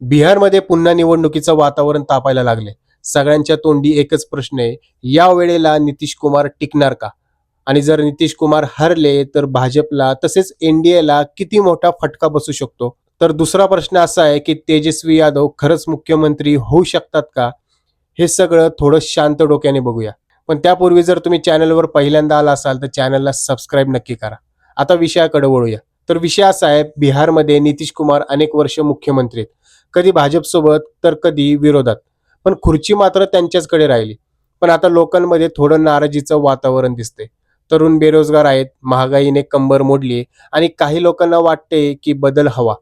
बिहारमध्ये पुन्हा निवडणुकीचं वातावरण तापायला लागले. सगळ्यांच्या तोंडी एकच प्रश्न आहे या वेळेला नितीश कुमार टिकणार का? आणि जर नितीश कुमार हरले तर भाजपला तसेच एनडीएला किती मोठा फटका बसू शकतो? तर दुसरा प्रश्न असा आहे की तेजस्वी यादव खरंच मुख्यमंत्री होऊ शकतात का? हे सगळं थोडं शांत डोक्याने बघूया. पण त्यापूर्वी जर तुम्ही चॅनलवर पहिल्यांदा आला असाल तर चॅनलला सबस्क्राईब नक्की करा. आता विषयाकडे वळूया. तर विषय असा आहे बिहारमध्ये नितीश कुमार अनेक वर्ष मुख्यमंत्री आहेत. कधी भाजपसोबत तर कधी विरोधात. पण खुर्ची मात्र त्यांच्याचकडे राहिली. पण आता लोकांमध्ये थोडं नाराजीचं वातावरण दिसते तरुण बेरोजगार आहेत महागाईने कंबर मोडली आणि काही लोकांना वाटते की बदल हवा.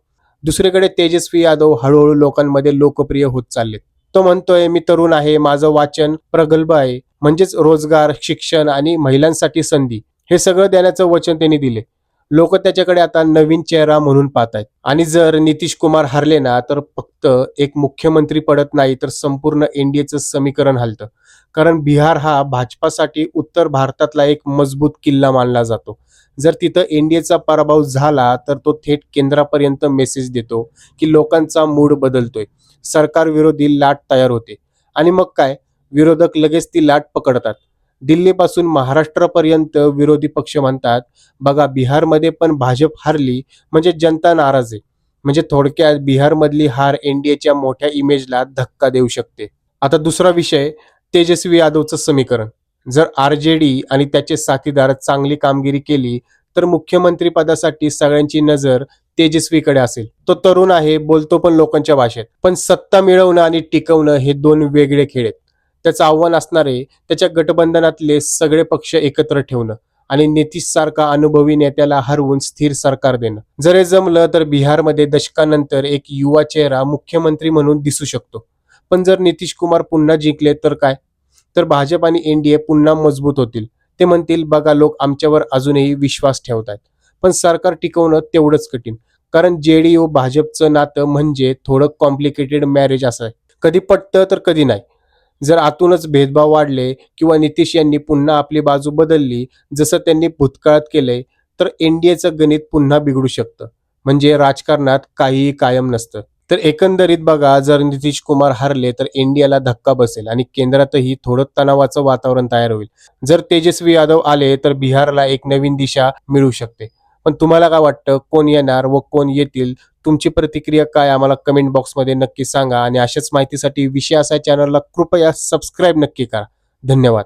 दुसरीकडे तेजस्वी यादव हळूहळू लोकांमध्ये लोकप्रिय होत चाललेत. तो म्हणतोय मी तरुण आहे माझं वाचन प्रगल्भ आहे. म्हणजेच रोजगार शिक्षण आणि महिलांसाठी संधी. हे सगळं देण्याचं वचन त्यांनी दिले लोक त्याच्याकडे आता नवीन चेहरा म्हणून पाहत आहेत आणि जर नितीश कुमार हरले ना तर फक्त एक मुख्यमंत्री पडत नाही तर संपूर्ण एनडीएचं समीकरण हलतं. कारण बिहार हा भाजपासाठी उत्तर भारतातला एक मजबूत किल्ला मानला जातो. जर तिथं एनडीएचा पराभव झाला तर तो थेट केंद्रापर्यंत मेसेज देतो की लोकांचा मूड बदलतोय. सरकार विरोधी लाट तयार होते. आणि मग काय? विरोधक लगेच ती लाट पकडतात. दिल्लीपासून महाराष्ट्रापर्यंत विरोधी पक्ष म्हणतात. बघा बिहारमध्ये पण भाजप हारली म्हणजे जनता नाराज आहे. म्हणजे थोडक्यात बिहारमधली हार एनडीएच्या मोठ्या इमेजला धक्का देऊ शकते. आता दुसरा विषय तेजस्वी यादवचं समीकरण. जर आर जे डी आणि त्याचे साथीदार चांगली कामगिरी केली तर मुख्यमंत्री पदासाठी सगळ्यांची नजर तेजस्वीकडे असेल. तो तरुण आहे बोलतो पण लोकांच्या भाषेत. पण सत्ता मिळवणं आणि टिकवणं हे दोन वेगळे खेळ आहेत. त्याचं आव्हान असणार आहे त्याच्या गठबंधनातले सगळे पक्ष एकत्र ठेवणं आणि नितीश सारखा अनुभवी नेत्याला हरवून स्थिर सरकार देणं. जर हे जमलं तर बिहारमध्ये दशकानंतर एक युवा चेहरा मुख्यमंत्री म्हणून दिसू शकतो. पण जर नितीश कुमार पुन्हा जिंकले तर काय? तर भाजप आणि एनडीए पुन्हा मजबूत होतील. ते म्हणतील बघा लोक आमच्यावर अजूनही विश्वास ठेवत आहेत. पण सरकार टिकवणं तेवढंच कठीण. कारण जेडीयू भाजपचं नातं म्हणजे थोडं कॉम्प्लिकेटेड मॅरेज असं आहे. कधी पटतं तर कधी नाही. जर आतूनच भेदभाव वाढले किंवा नितीश यांनी पुन्हा आपली बाजू बदलली जसं त्यांनी भूतकाळात केलंय तर एनडीएचं गणित पुन्हा बिघडू शकतं. म्हणजे राजकारणात काहीही कायम नसतं. तर एकंदरीत बघा जर नितीश कुमार हरले तर एनडीएला धक्का बसेल आणि केंद्रातही थोडं तणावाचं वातावरण तयार होईल. जर तेजस्वी यादव आले तर बिहारला एक नवीन दिशा मिळू शकते. पण तुम्हाला काय वाटतं? कोण येणार व कोण येतील? तुमची प्रतिक्रिया काय आम्हाला कमेंट बॉक्समध्ये नक्की सांगा आणि अशाच माहितीसाठी विषय असा चॅनलला कृपया सबस्क्राईब नक्की करा. धन्यवाद.